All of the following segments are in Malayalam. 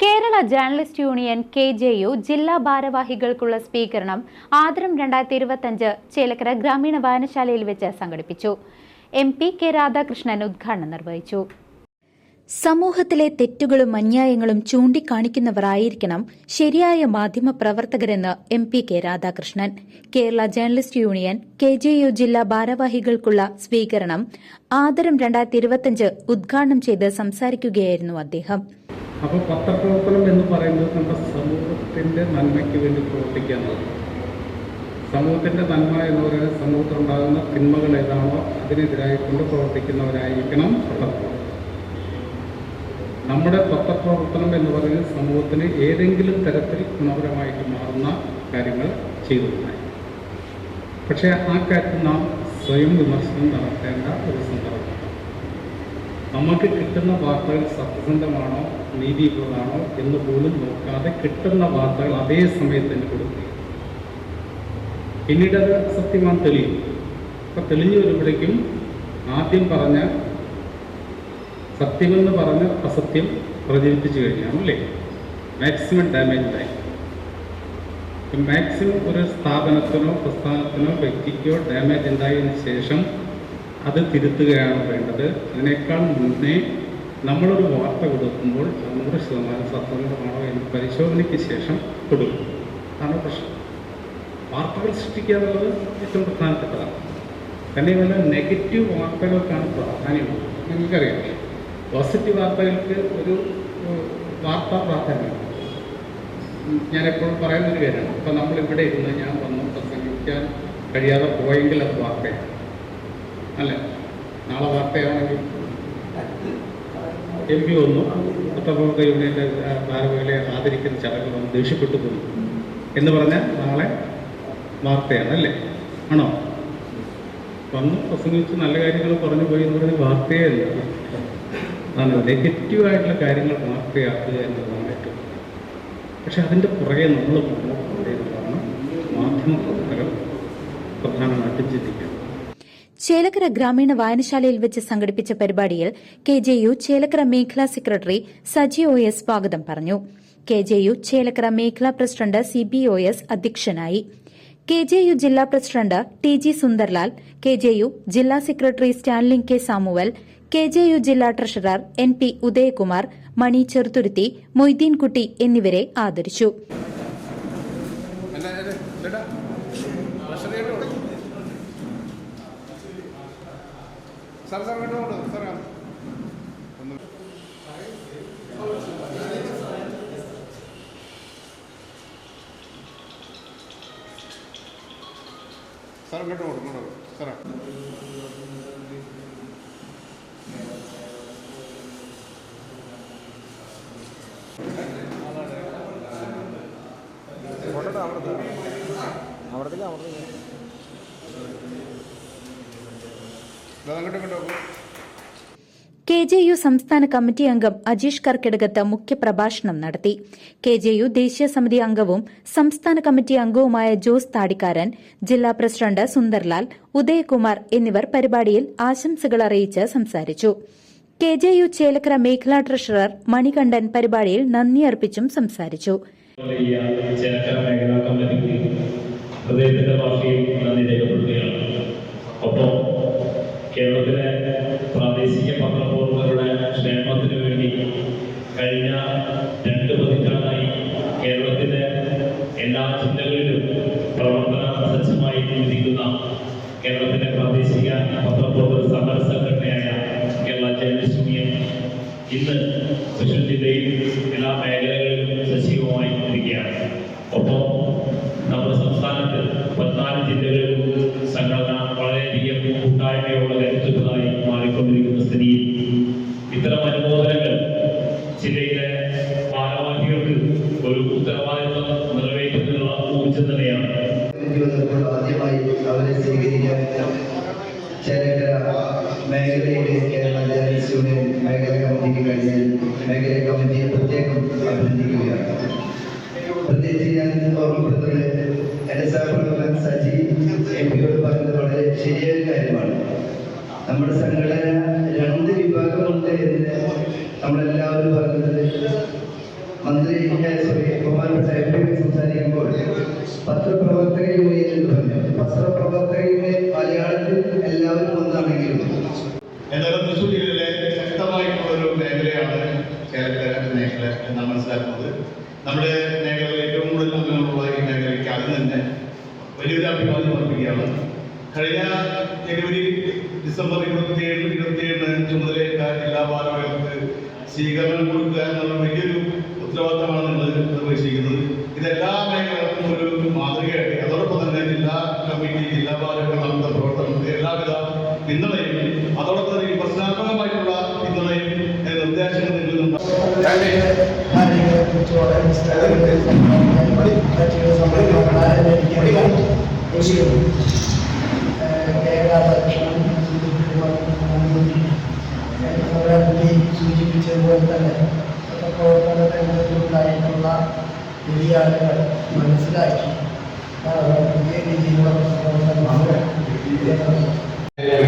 Kerala journalist union K J U ജില്ലാ ഭാരവാഹികൾക്കുള്ള സ്വീകരണം ആദരം രണ്ടായിരത്തി ഇരുപത്തഞ്ച് ചേലക്കര ഗ്രാമീണ വായനശാലയിൽ വെച്ച് സംഘടിപ്പിച്ചു. എം പി കെ രാധാകൃഷ്ണൻ ഉദ്ഘാടനം നിർവഹിച്ചു. സമൂഹത്തിലെ തെറ്റുകളും അന്യായങ്ങളും ചൂണ്ടിക്കാണിക്കുന്നവരായിരിക്കണം ശരിയായ മാധ്യമ പ്രവർത്തകരെന്ന് M P K Radhakrishnan. Kerala journalist union K J U ജില്ലാ ഭാരവാഹികൾക്കുള്ള സ്വീകരണം ആദരം രണ്ടായിരത്തി ഇരുപത്തിയഞ്ച് ഉദ്ഘാടനം ചെയ്ത് സംസാരിക്കുകയായിരുന്നു അദ്ദേഹം. അപ്പോൾ പത്രപ്രവർത്തനം എന്ന് പറയുന്നത് നമ്മുടെ സമൂഹത്തിന്റെ നന്മയ്ക്ക് വേണ്ടി പ്രവർത്തിക്കുക എന്നുള്ളത് സമൂഹത്തിന്റെ നന്മ എന്ന് പറയുന്നത് സമൂഹത്തിലുണ്ടാകുന്ന തിന്മകൾ ഏതാണോ അതിനെതിരായിക്കൊണ്ട് പ്രവർത്തിക്കുന്നവരായിരിക്കണം പത്രപ്രവർത്തനം. നമ്മുടെ പത്രപ്രവർത്തനം എന്ന് പറയുന്നത് സമൂഹത്തിന് ഏതെങ്കിലും തരത്തിൽ ഗുണപരമായിട്ട് മാറുന്ന കാര്യങ്ങൾ ചെയ്തു പക്ഷേ ആ കാര്യത്തിൽ നാം സ്വയം വിമർശനം നടത്തേണ്ട ഒരു സന്ദർഭം. നമുക്ക് കിട്ടുന്ന വാർത്തകൾ സത്യസന്ധമാണോ നീതിയുള്ളതാണോ എന്ന് പോലും നോക്കാതെ കിട്ടുന്ന വാർത്തകൾ അതേ സമയത്ത് തന്നെ കൊടുക്കുക പിന്നീട് അത് സത്യമാണ് തെളിയും. അപ്പം തെളിഞ്ഞു വരുമ്പോഴേക്കും ആദ്യം പറഞ്ഞ സത്യമെന്ന് പറഞ്ഞ് അസത്യം പ്രചരിപ്പിച്ചു കഴിഞ്ഞാണ് അല്ലേ? മാക്സിമം ഡാമേജ് ഉണ്ടായി മാക്സിമം ഒരു സ്ഥാപനത്തിനോ പ്രസ്ഥാനത്തിനോ വ്യക്തിക്കോ ഡാമേജ് ഉണ്ടായതിനു ശേഷം അത് തിരുത്തുകയാണ് വേണ്ടത്. അതിനേക്കാൾ മുന്നേ നമ്മളൊരു വാർത്ത കൊടുക്കുമ്പോൾ നൂറ് ശതമാനം സത്യസന്ധമാണോ എന്ന് പരിശോധനയ്ക്ക് ശേഷം കൊടുക്കും. അതാണ് പ്രശ്നം. വാർത്തകൾ സൃഷ്ടിക്കുക എന്നുള്ളത് ഏറ്റവും പ്രധാനപ്പെട്ടതാണ്. തന്നെയുമല്ല നെഗറ്റീവ് വാർത്തകൾക്കാണ് പ്രാധാന്യമുള്ളത് നിങ്ങൾക്കറിയാം. പോസിറ്റീവ് വാർത്തകൾക്ക് ഒരു വാർത്ത ഉം, ഞാനെപ്പോഴും പറയുന്നൊരു കാര്യമാണ്. ഇപ്പം നമ്മളിവിടെ ഇരുന്ന് ഞാൻ വന്നു പ്രസംഗിക്കാൻ കഴിയാതെ പോയെങ്കിൽ അത് വാർത്തയാണ്. അല്ലേ? നാളെ വാർത്തയാണെങ്കിൽ എം പി വന്നു. പത്രപ്രവർത്തക യൂണിയന്റെ ഭാരവാഹികളെ ആദരിക്കുന്ന ചടങ്ങ് വന്ന് ദേഷ്യപ്പെട്ടു പോയി. എന്ന് പറഞ്ഞാൽ നാളെ വാർത്തയാണ് അല്ലേ? ആണോ? വന്നു പ്രസംഗിച്ച് നല്ല കാര്യങ്ങൾ പറഞ്ഞു പോയി എന്ന് പറഞ്ഞാൽ വാർത്തയേ അല്ല ആണ് നെഗറ്റീവായിട്ടുള്ള കാര്യങ്ങൾ വാർത്തയാക്കുക എന്നതാണ് ഏറ്റവും പക്ഷെ അതിന്റെ പുറകെ നമ്മൾ മാധ്യമ പ്രവർത്തകർ പ്രധാനമായിട്ടും ചിന്തിക്കുന്നത്. ചേലക്കര ഗ്രാമീണ വായനശാലയിൽ വെച്ച് സംഘടിപ്പിച്ച പരിപാടിയിൽ കെ ജെ യു ചേലക്കര മേഖലാ സെക്രട്ടറി സജി ഒ എസ് സ്വാഗതം പറഞ്ഞു. കെ ജെ യു ചേലക്കര മേഖലാ president C B O S അധ്യക്ഷനായി. കെ ജെ യു ജില്ലാ president T G Sundarlal K J U ജില്ലാ secretary സ്റ്റാൻലിംഗ് K Samuel K J U ജില്ലാ treasurer N P Udayakumar Mani Cheruthuruthy Moideenkutty എന്നിവരെ ആദരിച്ചു. സാർ സാർ കേട്ടോ സാറേ സാർ ഇങ്ങോട്ട് ഇങ്ങോട്ടോ സാറേ അവിടത്തേക്ക് ഇങ്ങോട്ടോ കെ ജെ യു സംസ്ഥാന കമ്മിറ്റി അംഗം അജീഷ് കർക്കിടകത്ത് മുഖ്യപ്രഭാഷണം നടത്തി. കെ ജെ യു ദേശീയ സമിതി അംഗവും സംസ്ഥാന കമ്മിറ്റി അംഗവുമായ ജോസ് താടിക്കാരൻ ജില്ലാ പ്രസിഡന്റ് സുന്ദർലാൽ ഉദയകുമാർ എന്നിവർ പരിപാടിയിൽ ആശംസകൾ അറിയിച്ച് സംസാരിച്ചു. കെ ജെ യു ചേലക്കര മേഖലാ ട്രഷറർ മണികണ്ഠൻ പരിപാടിയിൽ നന്ദി അർപ്പിച്ചും സംസാരിച്ചു. ഹൃദയത്തിന്റെ ഭാഷയിൽ നന്ദി രേഖപ്പെടുത്തുകയാണ്. കേരളത്തിലെ പ്രാദേശിക പത്രപ്രവർത്തകരുടെ ക്ഷേമത്തിന് വേണ്ടി കഴിഞ്ഞ രണ്ട് പതിറ്റാണ്ടായി കേരളത്തിലെ എല്ലാ ജില്ലകളിലും പ്രവർത്തന സജ്ജമായി നിൽക്കുന്ന കേരളത്തിലെ പ്രാദേശിക പത്രപ്രവർത്തക സമര സംഘടനയായ കേരള ജേർണലിസ്റ്റ് യൂണിയൻ ഇന്ന് തൃശ്ശൂർ ജില്ലയിൽ എല്ലാ മേഖലയിലെ കേരള ജേർണലിസ്റ്റ് യൂണിയൻ മേഖല കമ്മിറ്റിക്ക് കഴിഞ്ഞാൽ മേഖല കമ്മിറ്റിയെ പ്രത്യേകം അഭിനന്ദിക്കുകയാണ് പ്രത്യേകിച്ച് ഞാൻ ഓർമ്മപ്പെടുത്തുന്നത് എന്റെ സഹപ്രവർത്തകൻ സജി എം പിയോട് പറഞ്ഞത് വളരെ ശരിയായ കാര്യമാണ് നമ്മുടെ സംഘടന രണ്ട് വിഭാഗമുണ്ട് എന്ന് നമ്മളെല്ലാവരും പറഞ്ഞത് മന്ത്രി സോറി ബഹുമാനപ്പെട്ട എം പി സംസാരിക്കുമ്പോൾ പത്രപ്രവർത്തക യൂണിയൻ എന്ന് പറഞ്ഞു പത്രപ്രവർത്തക യൂണിയൻ മലയാളത്തിൽ എല്ലാവരും ഒന്നാണെങ്കിലും എന്തായാലും തൃശ്ശൂർ ജില്ലയിലെ ശക്തമായിട്ടുള്ള ഒരു മേഖലയാണ് ചേലക്കര മേഖല എന്നാണ് മനസ്സിലാക്കുന്നത് നമ്മുടെ മേഖലയിൽ ഏറ്റവും കൂടുതൽ അംഗങ്ങളുള്ള ഈ മേഖലയ്ക്ക് അത് തന്നെ വലിയൊരു അഭിവാദ്യം അർപ്പിക്കുകയാണ് കഴിഞ്ഞ ജനുവരി ഡിസംബർ ഇരുപത്തിയേഴ് ഇരുപത്തിയേഴിന് ചുമതലയേറ്റ ജില്ലാ ഭാരവാഹികൾക്ക് സ്വീകരണം കൊടുക്കുക എന്നുള്ള വലിയൊരു ഉത്തരവാദിത്തമാണ് നിങ്ങൾ നിർവഹിച്ചിരിക്കുന്നത്. ഇതെല്ലാ മേഖലകൾക്കും ഒരു മാതൃകയായിട്ട് അതോടൊപ്പം തന്നെ ജില്ലാ കമ്മിറ്റി ജില്ലാ ഭാരവാഹികൾ നടത്തുന്ന പ്രവർത്തനങ്ങൾക്ക് എല്ലാവിധ പിന്തുണയും അതോടൊപ്പം തന്നെ ഈ പ്രശ്നാത്മകമായിട്ടുള്ള പിന്തുണയും നിർദ്ദേശങ്ങൾ നൽകുന്നുണ്ട് ഭാര്യകളെ കുറിച്ച് വളരെ പുസ്തകങ്ങൾ മറ്റുള്ള സംഭവങ്ങൾ സൂചിപ്പിച്ചതുപോലെ തന്നെ പ്രവർത്തന രംഗത്തുണ്ടായിട്ടുള്ള വ്യതിയാനങ്ങൾ മനസ്സിലാക്കി. പുതിയ രീതിയിലുള്ള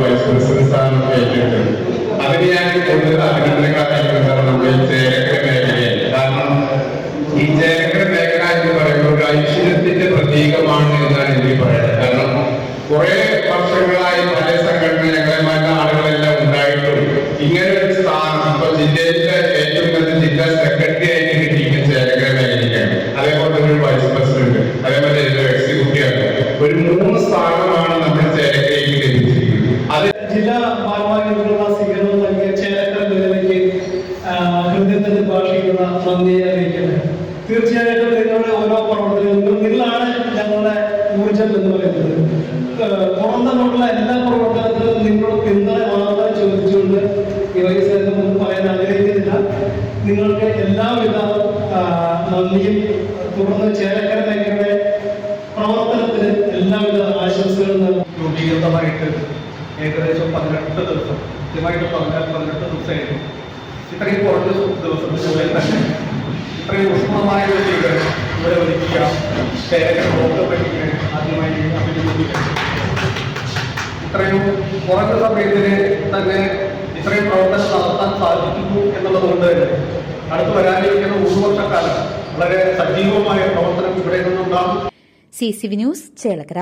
വൈസ് പ്രസിഡന്റ് സ്ഥാനം ഏറ്റെടുത്തത് അതിന് ഞാൻ കൂടുതൽ അഭിനന്ദനങ്ങൾ അറിയിക്കുന്നത് നമ്മുടെ ചേലക്കര മേഖലയിൽ കാരണം ഈ ചേലക്കര മേഖല എന്ന് പറയുമ്പോൾ ഐശ്വര്യത്തിന്റെ പ്രതീകമാണ് എന്നാണ് എനിക്ക് പറയുന്നത് കാരണം കുറെ വർഷങ്ങളായി പല സംഘടന ഞങ്ങളെമാരുടെ ആളുകളെല്ലാം ഉണ്ടായിട്ടും ഇങ്ങനെ ഒരു സ്ഥാനം ഇപ്പൊ ജില്ലയിലെ ഏറ്റവും നല്ല ജില്ലാ സെക്രട്ടറി ആയിട്ട് കിട്ടിയിരിക്കുന്ന ചേലക്കര മേഖലയ്ക്കാണ് അതേപോലെ തന്നെ ഒരു വൈസ് പ്രസിഡന്റ് അതേപോലെ ഒരു എക്സിക്യൂട്ടീവ് ഒരു മൂന്ന് സ്ഥാനമാണ് നമ്മുടെ ചേലക്കരയ്ക്ക് ലഭിച്ചിരിക്കുന്നത് അത് ജില്ലാ ഭാരവാഹികൾക്കുള്ള സ്വീകരണം നൽകിയ ചേലക്കര മേഖലയ്ക്ക് ആ, ഹൃദയത്തിന്റെ ഭാഷയ്ക്കുള്ള നന്ദി അറിയിക്കുന്നത് തീർച്ചയായിട്ടും നിങ്ങളുടെ ഓരോ പ്രവർത്തനങ്ങളും നിങ്ങളാണ് ഞങ്ങളുടെ ഊർജം എന്ന് പറയുന്നത് ആ, പുറത്തുനിന്നുള്ള എല്ലാ പ്രവർത്തനത്തിലും നിങ്ങളുടെ പിന്തുണ മാത്രം ചോദിച്ചുകൊണ്ട് ഈ വയസ്സേരം ഒന്നും പറയാൻ ആഗ്രഹിക്കുന്നില്ല നിങ്ങൾക്ക് എല്ലാവിധ ആ, നന്ദിയും തുടർന്ന് ചേലക്കര മേഖലയുടെ പ്രവർത്തനത്തിന് എല്ലാവിധ ആശംസകളും രൂപീകൃതമായിട്ട് ഏകദേശം പതിനെട്ട് ദിവസം കൃത്യമായിട്ട് പറഞ്ഞാൽ പതിനെട്ട് ദിവസമായിരുന്നു. ഇത്രയും കുറച്ച് ദിവസത്തിനുള്ളിൽ തന്നെ ഇത്രയും ഉഷ്ണമായ ഒരു സ്വീകരണം ഇവിടെ ഒരുക്കിയ ചേരക്കര ബ്ലോക്ക് ഇത്രയും കുറഞ്ഞ സമയത്തിന് തന്നെ ഇത്രയും പ്രവർത്തനം നടത്താൻ സാധിക്കുന്നു എന്നുള്ളത് കൊണ്ട് തന്നെ അടുത്ത് വരാനിരിക്കുന്ന ഒരു വർഷക്കാലം വളരെ സജീവമായ പ്രവർത്തനം ഇവിടെ നിന്നുണ്ടാകും. C C V news Chelakkara.